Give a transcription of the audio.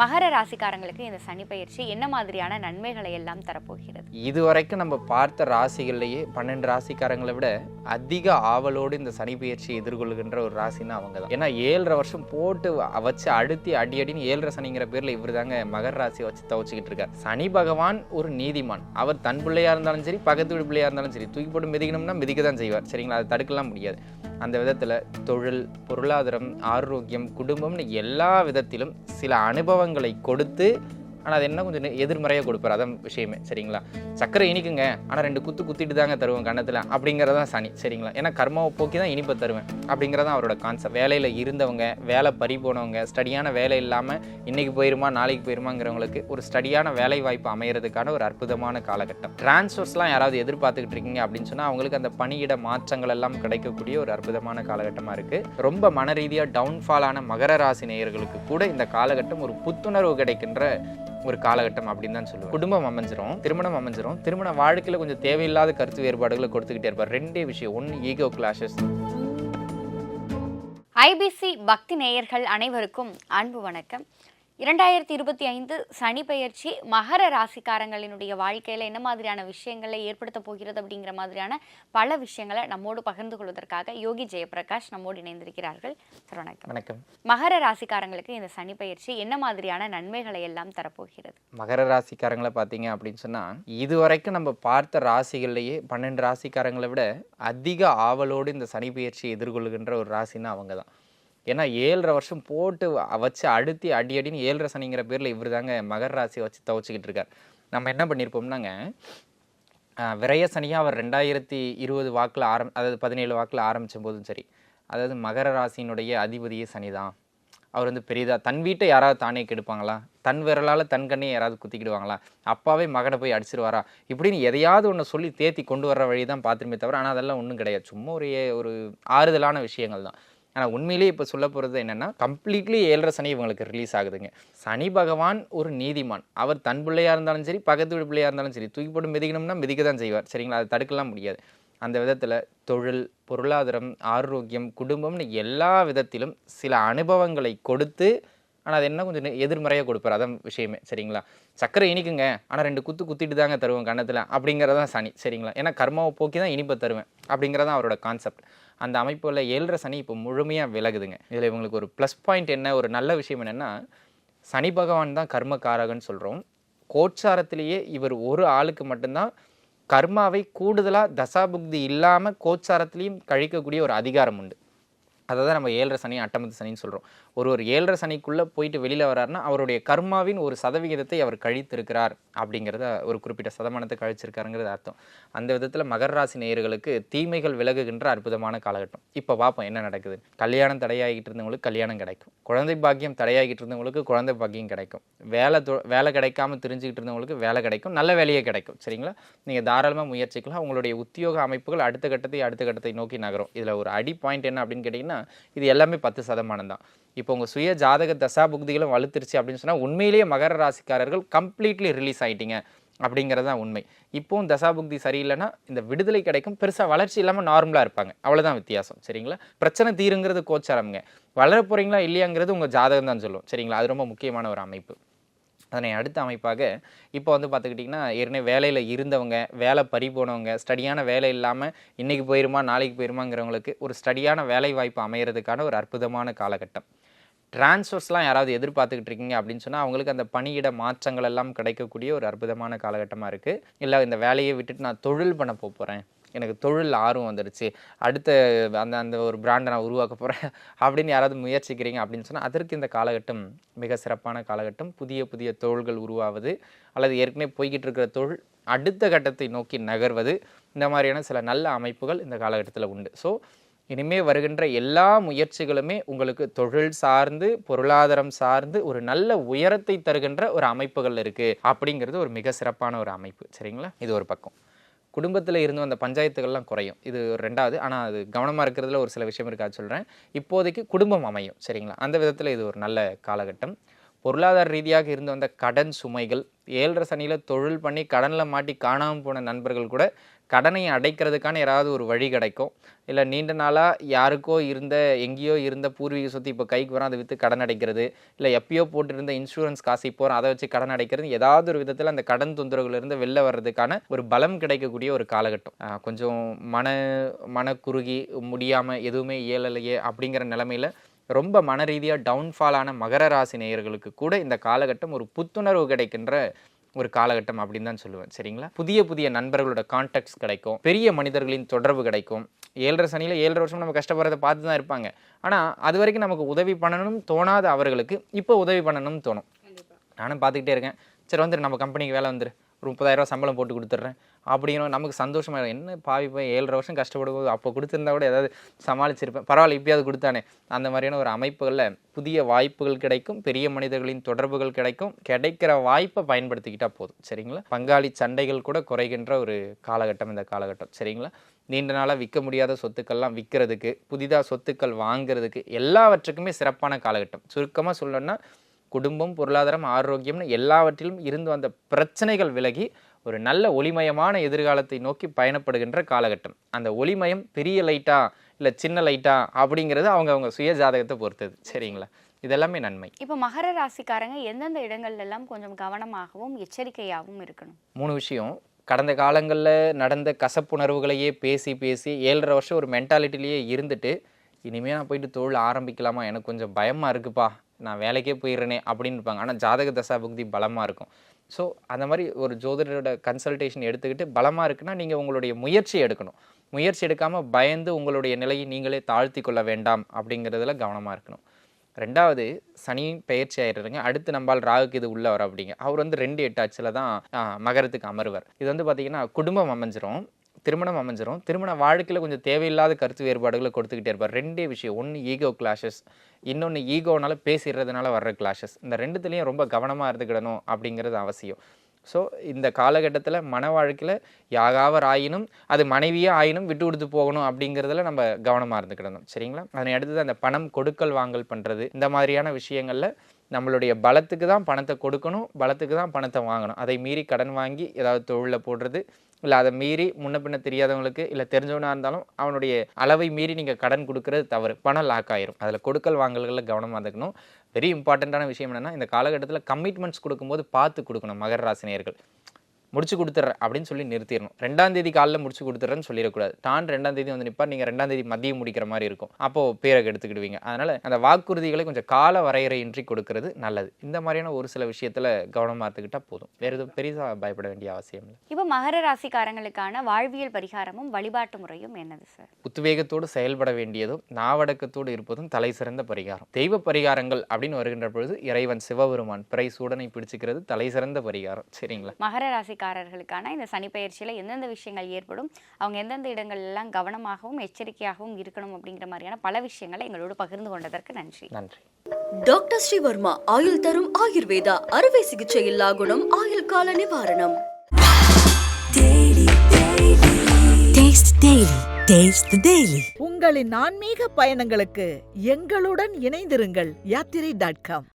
மகர ராசிக்காரங்களுக்கு இந்த சனி பயிற்சி என்ன மாதிரியான நன்மைகளை எல்லாம் தரப்போகிறது? இதுவரைக்கும் நம்ம பார்த்த ராசிகள்லேயே பன்னெண்டு ராசிக்காரங்களை விட அதிக ஆவலோடு இந்த சனி பயிற்சியை எதிர்கொள்கின்ற ஒரு ராசின்னா அவங்க தான் ஏன்னா ஏழரை வருஷம் போட்டு வச்சு அழுத்தி அடி அடின்னு ஏழரை சனிங்கிற பேரில் இவர் தாங்க மகர ராசியை வச்சு துவச்சிக்கிட்டு இருக்கார். சனி பகவான் ஒரு நீதிமான். அவர் தன் பிள்ளையா இருந்தாலும் சரி பக்கத்து வீடு பிள்ளையா இருந்தாலும் சரி தூக்கி போட்டு மிதிக்கணும்னா மிதிக்க தான் செய்வார். சரிங்களா? அதை தடுக்கலாம் முடியாது. அந்த விதத்தில் தொழில் பொருளாதாரம் ஆரோக்கியம் குடும்பம்னு எல்லா விதத்திலும் சில அனுபவங்களை கொடுத்து ஆனால் அது என்ன கொஞ்சம் எதிர்மறையாக கொடுப்பார். அதான் விஷயமே. சரிங்களா? சக்கரை இனிக்குங்க. ஆனால் ரெண்டு குத்து குத்திட்டு தாங்க தருவேன் கண்ணத்தில் அப்படிங்கிறதான் சனி. சரிங்களா? ஏன்னா கர்மாவை போக்கி தான் இனிப்பை தருவேன். அப்படிங்கிறதான் அவரோட கான்செப்ட் வேலையில் இருந்தவங்க வேலை பறி போனவங்க ஸ்டடியான வேலை இல்லாமல் இன்னைக்கு போயிருமா நாளைக்கு போயிருமாங்கிறவங்களுக்கு ஒரு ஸ்டடியான வேலை வாய்ப்பு அமையறதுக்கான ஒரு அற்புதமான காலகட்டம். டிரான்ஸ்ஃபர்ஸ்லாம் யாராவது எதிர்பார்த்துக்கிட்டு இருக்கீங்க அப்படின்னு சொன்னால் அவங்களுக்கு அந்த பணியிட மாற்றங்கள் எல்லாம் கிடைக்கக்கூடிய ஒரு அற்புதமான காலகட்டமாக இருக்குது ரொம்ப மன ரீதியாக டவுன்ஃபாலான மகர ராசி நேயர்களுக்கு கூட இந்த காலகட்டம் ஒரு புத்துணர்வு கிடைக்கின்ற ஒரு காலகட்டம் அப்படின்னு தான் சொல்லுவேன். குடும்பம் அமைஞ்சிரும் திருமணம் அமைஞ்சிரும். திருமண வாழ்க்கையில் கொஞ்சம் தேவையில்லாத கருத்து வேறுபாடுகளை கொடுத்துக்கிட்டே இருப்பார். ரெண்டே விஷயம். ஒன்று ஈகோ கிளாஷஸ் ஐபிசி பக்தி நேயர்கள் அனைவருக்கும் அன்பு வணக்கம். இரண்டாயிரத்தி இருபத்தி ஐந்து சனி பெயர்ச்சி மகர ராசிக்காரங்களினுடைய வாழ்க்கையில் என்ன மாதிரியான விஷயங்களை ஏற்படுத்த போகிறது அப்படிங்கிற மாதிரியான பல விஷயங்களை நம்மோடு பகிர்ந்து கொள்வதற்காக யோகி ஜெயபிரகாஷ் நம்மோடு இணைந்திருக்கிறார்கள். சார் வணக்கம். வணக்கம். மகர ராசிக்காரங்களுக்கு இந்த சனி பெயர்ச்சி என்ன மாதிரியான நன்மைகளை எல்லாம் தரப்போகிறது? மகர ராசிக்காரங்களை பார்த்தீங்க அப்படின்னு சொன்னால் இதுவரைக்கும் நம்ம பார்த்த ராசிகள்லேயே பன்னெண்டு ராசிக்காரங்களை விட அதிக ஆவலோடு இந்த சனி பயிற்சியை எதிர்கொள்கின்ற ஒரு ராசின்னா அவங்க தான் ஏன்னா ஏழரை வருஷம் போட்டு வச்சு அழுத்தி அடி அடின்னு ஏழரை சனிங்கிற பேரில் இவர் தாங்க மகர ராசியை வச்சு துவச்சிக்கிட்டு இருக்கார். நம்ம என்ன பண்ணியிருப்போம்னாங்க விரைய விரய சனியாக அவர் ரெண்டாயிரத்தி இருபது வாக்கில் ஆரம் அதாவது பதினேழு வாக்கில் ஆரம்பித்த போதும் சரி அதாவது மகர ராசியினுடைய அதிபதியே சனி தான். அவர் வந்து பெரிதா தன் வீட்டை யாராவது தானே கெடுப்பாங்களா? தன் விரலால் தன் கண்ணையை யாராவது குத்திக்கிடுவாங்களா? அப்பாவே மகனை போய் அடிச்சிருவாரா? இப்படின்னு எதையாவது ஒன்று சொல்லி தேத்தி கொண்டு வர்ற வழி தான் பார்த்துருமே தவிர ஆனால் அதெல்லாம் ஒன்றும் கிடையாது. சும்மா ஒரு ஒரு ஆறுதலான விஷயங்கள் தான். ஆனால் உண்மையிலேயே இப்போ சொல்ல போகிறது என்னென்னா கம்ப்ளீட்லி ஏழரை சனி இவங்களுக்கு ரிலீஸ் ஆகுதுங்க. சனி பகவான் ஒரு நீதிமான். அவர் தன் பிள்ளையாக இருந்தாலும் சரி பக்கத்து வீடு பிள்ளையாக இருந்தாலும் சரி தூக்கி போட்டு மிதிக்கணும்னா மிதிக்க தான் செய்வார். சரிங்களா? அதை தடுக்கலாம் முடியாது. அந்த விதத்தில் தொழில் பொருளாதாரம் ஆரோக்கியம் குடும்பம்னு எல்லா விதத்திலும் சில அனுபவங்களை கொடுத்து ஆனால் அது என்ன கொஞ்சம் எதிர்மறையாக கொடுப்பார். அதான் விஷயமே. சரிங்களா? சக்கரை இனிக்குங்க. ஆனால் ரெண்டு குத்து குத்திட்டு தாங்க தருவேன் கண்ணத்தில் அப்படிங்கிறதான் சனி. சரிங்களா? ஏன்னா கர்மாவை போக்கி தான் இனிப்பை தருவேன். அப்படிங்கிறதான் அவரோட கான்செப்ட் அந்த அமைப்பில் ஏழரை சனி இப்போ முழுமையாக விலகுதுங்க. இதில் இவங்களுக்கு ஒரு ப்ளஸ் பாயிண்ட் என்ன ஒரு நல்ல விஷயம் என்னென்னா சனி பகவான் தான் கர்மக்காரகன்னு சொல்கிறோம் கோச்சாரத்திலேயே இவர் ஒரு ஆளுக்கு மட்டும்தான் கர்மாவை கூடுதலாக தசாபுக்தி இல்லாமல் கோச்சாரத்திலையும் கழிக்கக்கூடிய ஒரு அதிகாரம் உண்டு. அதை தான் நம்ம ஏழரை சனி அட்டமத்து சனின்னு சொல்கிறோம் ஒரு ஒரு ஏழரை சனிக்குள்ளே போயிட்டு வெளியில் வராருன்னா அவருடைய கர்மாவின் ஒரு சதவிகிதத்தை அவர் கழித்திருக்கிறார் அப்படிங்கிறத ஒரு குறிப்பிட்ட சதமானத்தை கழிச்சிருக்காருங்கிறது அர்த்தம். அந்த விதத்தில் மகர ராசி நேயர்களுக்கு தீமைகள் விலகுகின்ற அற்புதமான காலகட்டம். இப்போ பார்ப்போம் என்ன நடக்குது. கல்யாணம் தடையாகிட்டு இருந்தவங்களுக்கு கல்யாணம் கிடைக்கும். குழந்தை பாக்கியம் தடையாகிட்டு இருந்தவங்களுக்கு குழந்தை பாக்கியம் கிடைக்கும். வேலை தொ- வேலை கிடைக்காம தெரிஞ்சுக்கிட்டு இருந்தவங்களுக்கு வேலை கிடைக்கும். நல்ல வேலையே கிடைக்கும். சரிங்களா? நீங்கள் தாராளமாக முயற்சிக்கலாம். உங்களுடைய உத்தியோக அமைப்புகள் அடுத்த கட்டத்தை அடுத்த கட்டத்தை நோக்கி நகரும். இதில் ஒரு அடி பாயிண்ட் என்ன அப்படின்னு கேட்டிங்கன்னா இது எல்லாமே பத்து சதமானம் தான். இப்போ உங்கள் சுய ஜாதக தசா புக்திகளும் வலுத்துருச்சு அப்படின்னு சொன்னால் உண்மையிலேயே மகர ராசிக்காரர்கள் கம்ப்ளீட்லி ரிலீஸ் ஆகிட்டீங்க அப்படிங்கிறது தான் உண்மை. இப்போவும் தசாபுக்தி சரியில்லைன்னா இந்த விடுதலை கிடைக்கும். பெருசாக வளர்ச்சி இல்லாமல் நார்மலாக இருப்பாங்க. அவ்வளோதான் வித்தியாசம். சரிங்களா? பிரச்சனை தீருங்கிறது கோச்சாரம்ங்க. வளர போகிறீங்களா இல்லையாங்கிறது உங்கள் ஜாதகம் தான் சொல்லும். சரிங்களா? அது ரொம்ப முக்கியமான ஒரு அமைப்பு. அதனை அடுத்த அமைப்பாக இப்போ வந்து பார்த்துக்கிட்டிங்கன்னா ஏற்கனவே வேலையில் இருந்தவங்க வேலை பறி போனவங்க ஸ்டடியான வேலை இல்லாமல் இன்றைக்கி போயிருமா நாளைக்கு போயிருமாங்கிறவங்களுக்கு ஒரு ஸ்டடியான வேலை வாய்ப்பு அமையறதுக்கான ஒரு அற்புதமான காலகட்டம். டிரான்ஸ்ஃபர்ஸ்லாம் யாராவது எதிர்பார்த்துக்கிட்டு இருக்கீங்க அப்படின்னு சொன்னால் அவங்களுக்கு அந்த பணியிட மாற்றங்கள் எல்லாம் கிடைக்கக்கூடிய ஒரு அற்புதமான காலகட்டமாக இருக்குது இல்லை இந்த வேலையை விட்டுட்டு நான் தொழில் பண்ண போக போகிறேன் எனக்கு தொழில் ஆர்வம் வந்துடுச்சு அடுத்த அந்த அந்த ஒரு பிராண்டை நான் உருவாக்க போகிறேன் அப்படின்னு யாராவது முயற்சிக்கிறீங்க அப்படின்னு சொன்னால் அதற்கு இந்த காலகட்டம் மிக சிறப்பான காலகட்டம். புதிய புதிய தொழில்கள் உருவாவது அல்லது ஏற்கனவே போய்கிட்டு இருக்கிற தொழில் அடுத்த கட்டத்தை நோக்கி நகர்வது இந்த மாதிரியான சில நல்ல அமைப்புகள் இந்த காலகட்டத்தில் உண்டு. ஸோ இனிமே வருகின்ற எல்லா முயற்சிகளுமே உங்களுக்கு தொழில் சார்ந்து பொருளாதாரம் சார்ந்து ஒரு நல்ல உயரத்தை தருகின்ற ஒரு அமைப்புகள் இருக்குது அப்படிங்கிறது ஒரு மிக சிறப்பான ஒரு அமைப்பு. சரிங்களா? இது ஒரு பக்கம். குடும்பத்தில் இருந்து அந்த பஞ்சாயத்துகள்லாம் குறையும். இது ஒரு ரெண்டாவது. ஆனால் அது கவனமாக இருக்கிறதுல ஒரு சில விஷயம் இருக்காது சொல்கிறேன் இப்போதைக்கு குடும்பம் அமையும் சரிங்களா? அந்த விதத்தில் இது ஒரு நல்ல காலகட்டம். பொருளாதார ரீதியாக இருந்து வந்த கடன் சுமைகள் ஏழரை சனியில் தொழில் பண்ணி கடனில் மாட்டி காணாமல் போன நண்பர்கள் கூட கடனை அடைக்கிறதுக்கான ஏதாவது ஒரு வழி கிடைக்கும். இல்லை நீண்ட நாளாக யாருக்கோ இருந்த எங்கேயோ இருந்த பூர்வீக சொத்து இப்போ கைக்கு வரும் அதை விற்று கடன் அடைக்கிறது இல்லை எப்பயோ போட்டிருந்த இன்சூரன்ஸ் காசு இப்போ அதை வச்சு கடன் அடைக்கிறது ஏதாவது ஒரு விதத்தில் அந்த கடன் தொந்தரவுலேருந்து வெளில வர்றதுக்கான ஒரு பலம் கிடைக்கக்கூடிய ஒரு காலகட்டம். கொஞ்சம் மன மனக்குறுகி முடியாமல் எதுவுமே இயலலையே அப்படிங்கிற நிலமையில ரொம்ப மன ரீதியாக டவுன்ஃபாலான மகர ராசி நேயர்களுக்கு கூட இந்த காலகட்டம் ஒரு புத்துணர்வு கிடைக்கின்ற ஒரு காலகட்டம் அப்படின்னு தான் சொல்லுவேன் சரிங்களா? புதிய புதிய நண்பர்களோட கான்டாக்ட்ஸ் கிடைக்கும். பெரிய மனிதர்களின் தொடர்பு கிடைக்கும். ஏழரை சனியில் ஏழரை வருஷம் நம்ம கஷ்டப்படுறதை பார்த்து தான் இருப்பாங்க. ஆனால் அது வரைக்கும் நமக்கு உதவி பண்ணணும்னு தோணாத அவர்களுக்கு இப்போ உதவி பண்ணணும்னு தோணும். நானும் பார்த்துக்கிட்டே இருக்கேன். சரி வந்துரு நம்ம கம்பெனிக்கு வேலை வந்துரு. ஒரு முப்பதாயிரரூவா சம்பளம் போட்டு கொடுத்துட்றேன். அப்படிங்கிற நமக்கு சந்தோஷமாக என்ன பாவி போய் ஏழரை வருஷம் கஷ்டப்படும்போது அப்போ கொடுத்துருந்தா கூட ஏதாவது சமாளிச்சிருப்பேன். பரவாயில்ல இப்பயாவது கொடுத்தானே. அந்த மாதிரியான ஒரு அமைப்புகளில் புதிய வாய்ப்புகள் கிடைக்கும் பெரிய மனிதர்களின் தொடர்புகள் கிடைக்கும். கிடைக்கிற வாய்ப்பை பயன்படுத்திக்கிட்டால் போதும். சரிங்களா? பங்காளி சண்டைகள் கூட குறைகின்ற ஒரு காலகட்டம் இந்த காலகட்டம். சரிங்களா? நீண்ட நாளாக விற்க முடியாத சொத்துக்கள்லாம் விற்கிறதுக்கு புதிதாக சொத்துக்கள் வாங்குறதுக்கு எல்லாவற்றுக்குமே சிறப்பான காலகட்டம். சுருக்கமாக சொல்லணும்னா குடும்பம் பொருளாதாரம் ஆரோக்கியம்னு எல்லாவற்றிலும் இருந்து வந்த பிரச்சனைகள் விலகி ஒரு நல்ல ஒளிமயமான எதிர்காலத்தை நோக்கி பயணப்படுகின்ற காலகட்டம். அந்த ஒளிமயம் பெரிய லைட்டா இல்லை சின்ன லைட்டா அப்படிங்கிறது அவங்க அவங்க சுய ஜாதகத்தை பொறுத்தது. சரிங்களா? இதெல்லாமே நன்மை. இப்போ மகர ராசிக்காரங்க எந்தெந்த இடங்கள்ல எல்லாம் கொஞ்சம் கவனமாகவும் எச்சரிக்கையாகவும் இருக்கணும்? மூணு விஷயம். கடந்த காலங்களில் நடந்த கசப்புணர்வுகளையே பேசி பேசி ஏழரை வருஷம் ஒரு மென்டாலிட்டிலேயே இருந்துட்டு இனிமேல் நான் போயிட்டு தொழில் ஆரம்பிக்கலாமா? எனக்கு கொஞ்சம் பயமாக இருக்குப்பா. நான் வேலைக்கே போயிடுறேனே அப்படின்னு இருப்பாங்க. ஆனால் ஜாதக தசா புக்தி பலமாக இருக்கும். ஸோ அந்த மாதிரி ஒரு ஜோதிடரோட கன்சல்டேஷன் எடுத்துக்கிட்டு பலமாக இருக்குன்னா நீங்கள் உங்களுடைய முயற்சி எடுக்கணும். முயற்சி எடுக்காமல் பயந்து உங்களுடைய நிலையை நீங்களே தாழ்த்தி கொள்ள வேண்டாம் அப்படிங்கிறதுல கவனமாக இருக்கணும். ரெண்டாவது சனி பெயர்ச்சி ஆயிடுறாங்க அடுத்து நம்பால் ராகுக்கு இது உள்ளே வர அப்படிங்க. அவர் வந்து ரெண்டு எட்டாச்சில் தான் மகரத்துக்கு அமருவர். இது வந்து பார்த்தீங்கன்னா குடும்பம் அமைஞ்சிரும். திருமணம் அமைஞ்சிரும். திருமண வாழ்க்கையில் கொஞ்சம் தேவையில்லாத கருத்து வேறுபாடுகளை கொடுத்துக்கிட்டே இருப்பார். ரெண்டே விஷயம். ஒன்று ஈகோ கிளாஷஸ் இன்னொன்று ஈகோனால பேசிடுறதுனால வர்ற கிளாஷஸ் இந்த ரெண்டுத்துலேயும் ரொம்ப கவனமாக இருந்துக்கிடணும் அப்படிங்கிறது அவசியம். ஸோ இந்த காலகட்டத்தில் மன வாழ்க்கையில் யாகாவர் ஆயினும் அது மனைவியே ஆயினும் விட்டு கொடுத்து போகணும் அப்படிங்கிறதுல நம்ம கவனமாக இருந்துக்கிடணும். சரிங்களா? அதனை அடுத்தது அந்த பணம் கொடுக்கல் வாங்கல் பண்ணுறது இந்த மாதிரியான விஷயங்களில் நம்மளுடைய பலத்துக்கு தான் பணத்தை கொடுக்கணும் பலத்துக்கு தான் பணத்தை வாங்கணும். அதை மீறி கடன் வாங்கி ஏதாவது தொழிலில் போடுறது இல்லை அதை மீறி முன்ன பின்ன தெரியாதவங்களுக்கு இல்லை தெரிஞ்சவனாக இருந்தாலும் அவனுடைய அளவை மீறி நீங்கள் கடன் கொடுக்கறது தவறு. பணம் லாக் ஆயிரும். அதில் கொடுக்கல் வாங்கல்களில் கவனமாக இருக்கணும் வெரி இம்பார்ட்டண்ட்டான விஷயம் என்னென்னா இந்த காலகட்டத்தில் கமிட்மெண்ட்ஸ் கொடுக்கும்போது பார்த்து கொடுக்கணும் மகர ராசினியர்கள். முடிச்சு கொடுத்துட்றேன் அப்படின்னு சொல்லி நிறுத்திடணும். ரெண்டாம் தேதி காலைல முடிச்சு கொடுத்துட்றேன்னு சொல்லிடக்கூடாது. டான் ரெண்டாம் தேதி வந்து நிற்பா நீங்கள் ரெண்டாம் தேதி மதியம் முடிக்கிற மாதிரி இருக்கும். அப்போது பேரை எடுத்துக்கிடுவீங்க. அதனால் அந்த வாக்குறுதிகளை கொஞ்சம் கால வரையறையின்றி கொடுக்கறது நல்லது. இந்த மாதிரியான ஒரு சில விஷயத்தில் கவனமாக இருந்துக்கிட்டால் போதும். வேறு எதுவும் பெரிதாக பயப்பட வேண்டிய அவசியம் இல்லை. இப்போ மகர ராசிக்காரங்களுக்கான வாழ்வியல் பரிகாரமும் வழிபாட்டு முறையும் என்னது சார் உத்வேகத்தோடு செயல்பட வேண்டியதும் நாவடக்கத்தோடு இருப்பதும் தலை சிறந்த பரிகாரம். தெய்வ பரிகாரங்கள் அப்படின்னு வருகின்ற பொழுது இறைவன் சிவபெருமான் பிறை சூடனை பிடிச்சிக்கிறது தலை சிறந்த பரிகாரம். சரிங்களா? மகர ராசிக்காரர்களுக்கான இந்த சனிப்பெயர்ச்சியில் எந்தெந்த விஷயங்கள் ஏற்படும் அவங்க எந்தெந்த இடங்கள் எல்லாம் கவனமாகவும் எச்சரிக்கையாகவும் இருக்கணும் அப்படிங்கிற மாதிரியான பல விஷயங்களை எங்களோடு பகிர்ந்து கொண்டதற்கு நன்றி. நன்றி. டாக்டர் ஸ்ரீவர்மா ஆயுள் தரும் ஆயுர்வேதா அறுவை சிகிச்சை இல்லா குணம் ஆயுள் கால நிவாரணம். Taste Daily. Taste the Daily. உங்களின் ஆன்மீக பயணங்களுக்கு எங்களுடன் இணைந்திருங்கள். யாத்திரை டாட் காம்.